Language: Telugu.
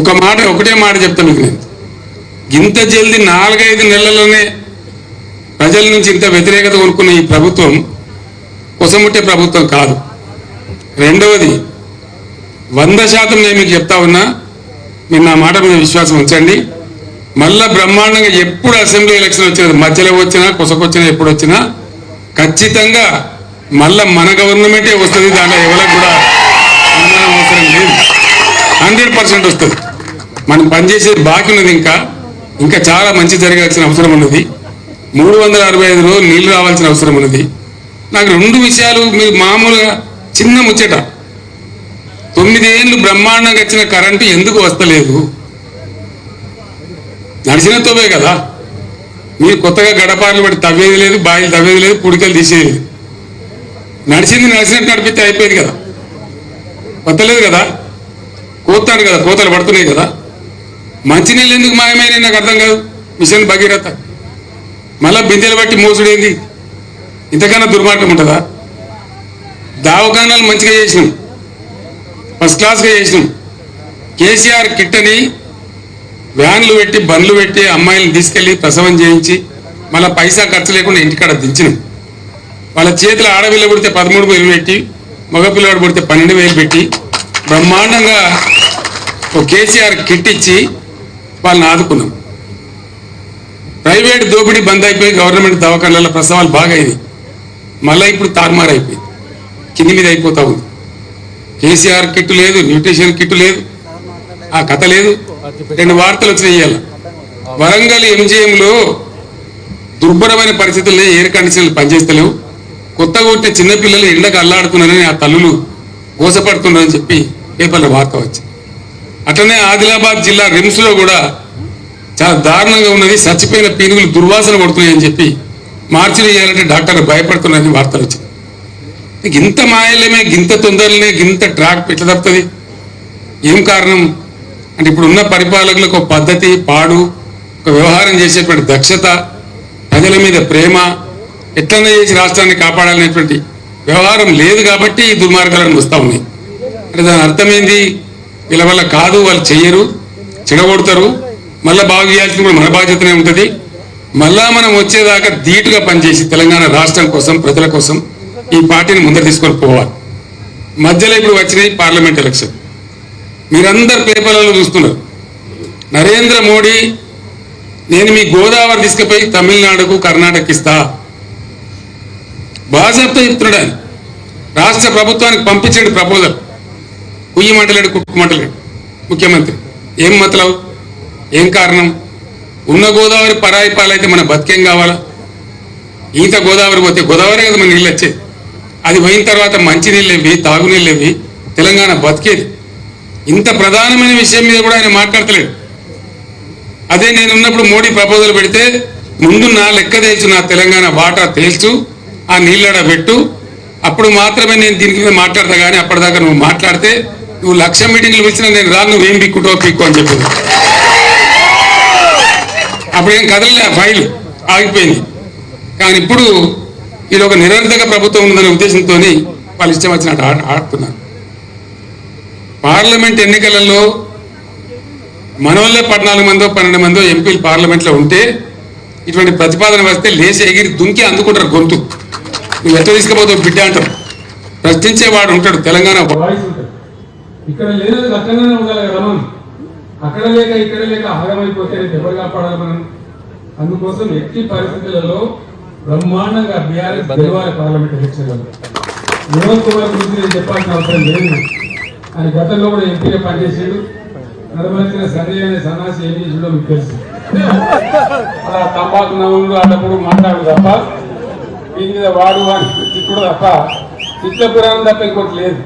ఒక మాట ఒకటే మాట చెప్తా మీకు నేను. ఇంత జల్ది నాలుగైదు నెలల్లోనే ప్రజల నుంచి ఇంత వ్యతిరేకత కొనుక్కున్న ఈ ప్రభుత్వం కొసముట్టే ప్రభుత్వం కాదు. రెండవది వంద శాతం నేను మీకు చెప్తా ఉన్నా మీరు నా మాట మీద విశ్వాసం ఉంచండి. మళ్ళా బ్రహ్మాండంగా ఎప్పుడు అసెంబ్లీ ఎలక్షన్ వచ్చినది మధ్యలో వచ్చినా కొసకొచ్చినా ఎప్పుడు వచ్చినా ఖచ్చితంగా మళ్ళా మన గవర్నమెంటే వస్తుంది దాంట్లో ఎవరికి కూడా అవసరం లేదు. హండ్రెడ్ పర్సెంట్ వస్తుంది. మనం పనిచేసే బాకీ ఉన్నది ఇంకా ఇంకా చాలా మంచి జరగాల్సిన అవసరం ఉన్నది. మూడు వందల అరవై ఐదు రోజులు నీళ్ళు రావాల్సిన అవసరం ఉన్నది. నాకు రెండు విషయాలు మీరు మామూలుగా చిన్న ముచ్చట. తొమ్మిదేళ్ళు బ్రహ్మాండంగా వచ్చిన కరెంటు ఎందుకు వస్తలేదు? నడిచిన తోవే కదా. మీరు కొత్తగా గడపార్లు పెట్టి తవ్వేది లేదు బాయిలు తవ్వేది లేదు పుడికలు తీసేది నడిచింది నడిచినట్టు నడిపితే అయిపోయింది కదా. వస్తలేదు కదా. కోతాడు కదా కోతలు పడుతున్నాయి కదా. మంచినీళ్ళు ఎందుకు మాయమైన నాకు అర్థం కాదు. మిషన్ భగీరథ. మళ్ళా బిందెలు బట్టి మోసుడేంది? ఇంతకన్నా దుర్మార్గం ఉంటుందా? దావకానాలు మంచిగా చేసినాం. ఫస్ట్ క్లాస్గా చేసినాం. కేసీఆర్ కిట్టని వ్యాన్లు పెట్టి బండ్లు పెట్టి అమ్మాయిలను తీసుకెళ్ళి ప్రసవం చేయించి మళ్ళీ పైసా ఖర్చు లేకుండా ఇంటికాడ దించినాం. వాళ్ళ చేతిలో ఆడపిల్ల పుడితే పదమూడు వేలు పెట్టి మగపిల్లవాడు పుడితే పన్నెండు వేలు పెట్టి బ్రహ్మాండంగా ఒక కేసీఆర్ కిట్ ఇచ్చి వాళ్ళని ఆదుకున్నాం. ప్రైవేట్ దోపిడీ బంద్ అయిపోయి గవర్నమెంట్ దవాఖానాల ప్రసవాలు బాగా అయింది మళ్ళీ ఇప్పుడు తారుమారు అయిపోయింది. కింది మీద అయిపోతా ఉంది. కేసీఆర్ కిట్ లేదు న్యూట్రిషన్ కిట్ లేదు ఆ కథ లేదు. రెండు వార్తలు వచ్చినాయి ఇవాళ వరంగల్ ఎంజిఎంలో దుర్భరమైన పరిస్థితుల్లో ఎయిర్ కండిషన్లు పనిచేస్తలేవు. కొత్తగా పుట్టిన చిన్నపిల్లలు ఎండకు అల్లాడుతున్నారని ఆ తల్లులు గోసపడుతున్నారని చెప్పి పేపర్లో వార్త వచ్చింది. అట్లనే ఆదిలాబాద్ జిల్లా రిమ్స్లో కూడా చాలా దారుణంగా ఉన్నది. చచ్చిపోయిన పీనుగులు దుర్వాసన పడుతున్నాయని చెప్పి మార్చిలు చేయాలంటే డాక్టర్ భయపడుతున్నాయని వార్తలు వచ్చింది. ఇంత మాయలేమే గింత తొందరలే గింత ట్రాక్ ఎట్లా తప్పుతుంది? ఏం కారణం? అంటే ఇప్పుడు ఉన్న పరిపాలకులకు ఒక పద్ధతి పాడు ఒక వ్యవహారం చేసేటువంటి దక్షత ప్రజల మీద ప్రేమ ఎట్లనే చేసి రాష్ట్రాన్ని కాపాడాలనేటువంటి వ్యవహారం లేదు కాబట్టి ఈ దుర్మార్గాలను వస్తూ ఉన్నాయి. దాని అర్థమైంది వీళ్ళ వల్ల కాదు వాళ్ళు చెయ్యరు చెడగొడతారు. మళ్ళా బాగు చేయాల్సింది కూడా మన బాధ్యతనే ఉంటుంది. మళ్ళా మనం వచ్చేదాకా ధీటుగా పనిచేసి తెలంగాణ రాష్ట్రం కోసం ప్రజల కోసం ఈ పార్టీని ముందర తీసుకొని పోవాలి. మధ్యలో ఇప్పుడు వచ్చినాయి పార్లమెంట్ ఎలక్షన్. మీరందరు పేపర్లలో చూస్తున్నారు. నరేంద్ర మోడీ నేను మీ గోదావరి తీసుకుపోయి తమిళనాడుకు కర్ణాటక ఇస్తా. బాజాబ్తో చెప్తున్నాడు రాష్ట్ర ప్రభుత్వానికి పంపించండి ప్రపోజల్. కుయ్యి మంటలేడు కుక్కు మాటలేడు. ముఖ్యమంత్రి ఏం మతలవు? ఏం కారణం? ఉన్న గోదావరి పరాయి పాలైతే మన బతికేం కావాలా? ఈత గోదావరి పోతే గోదావరి కదా మన నీళ్ళు వచ్చేది. అది పోయిన తర్వాత మంచి నీళ్ళు ఇవి తెలంగాణ బతికేది. ఇంత ప్రధానమైన విషయం మీద కూడా ఆయన మాట్లాడతలేడు. అదే నేను ఉన్నప్పుడు మోడీ ప్రపోజల్ పెడితే ముందు నా లెక్క తెలుసు నా తెలంగాణ వాటా తేల్చు ఆ నీళ్ళడ పెట్టు. అప్పుడు మాత్రమే నేను దీని మీద మాట్లాడతా కానీ అప్పటిదాకా నువ్వు మాట్లాడితే నువ్వు లక్ష మీటింగ్లు పిలిచినా నేను రాను నువ్వేం పిక్కుటో పిక్కు అని చెప్పింది. అప్పుడేం కదలలే ఫైల్? ఆగిపోయింది. కానీ ఇప్పుడు ఇది ఒక నిరంతర ప్రభుత్వం ఉందనే ఉద్దేశంతో వాళ్ళు ఇష్టం వచ్చినట్టు ఆడ- ఆడుతున్నారు. పార్లమెంట్ ఎన్నికలలో మనోళ్ళే పద్నాలుగు మందో పన్నెండు మందో ఎంపీలు పార్లమెంట్లో ఉంటే ఇటువంటి ప్రతిపాదన వస్తే లేచి ఎగిరి దుంకి అందుకుంటారు గొంతు. నువ్వు ఎంత తీసుకుపోతావు బిడ్డ అంటారు. ప్రశ్నించేవాడు ఉంటాడు తెలంగాణ. వాయిస్ ఉంటాడు ఇక్కడ లేనది అక్కడనే ఉండాలి కదా మనం. అక్కడ లేక ఇక్కడ లేక ఆగమైపోతే ఎవరు కాపాడాలి మనం. అందుకోసం ఎట్టి పరిస్థితులలో బ్రహ్మాండంగా బీఆర్ఎస్ గెలవాలి పార్లమెంట్ ఎలక్షన్లలో వినోద్ కుమార్ గురించి నేను చెప్పాల్సిన అవసరం లేదు. ఆయన గతంలో కూడా ఎంపీగా పనిచేసాడు. నడవలసిన సంజయ్ అనే సన్నాసి ఏం చేసిండో మీకు తెలుసు. అలా తంబాకు నవ్వులు అన్నప్పుడు మాట్లాడు తప్ప దీని మీద వాడు వాడి తిట్టుడు తప్ప చిత్త పురాణం తప్ప ఇంకోటి లేదు.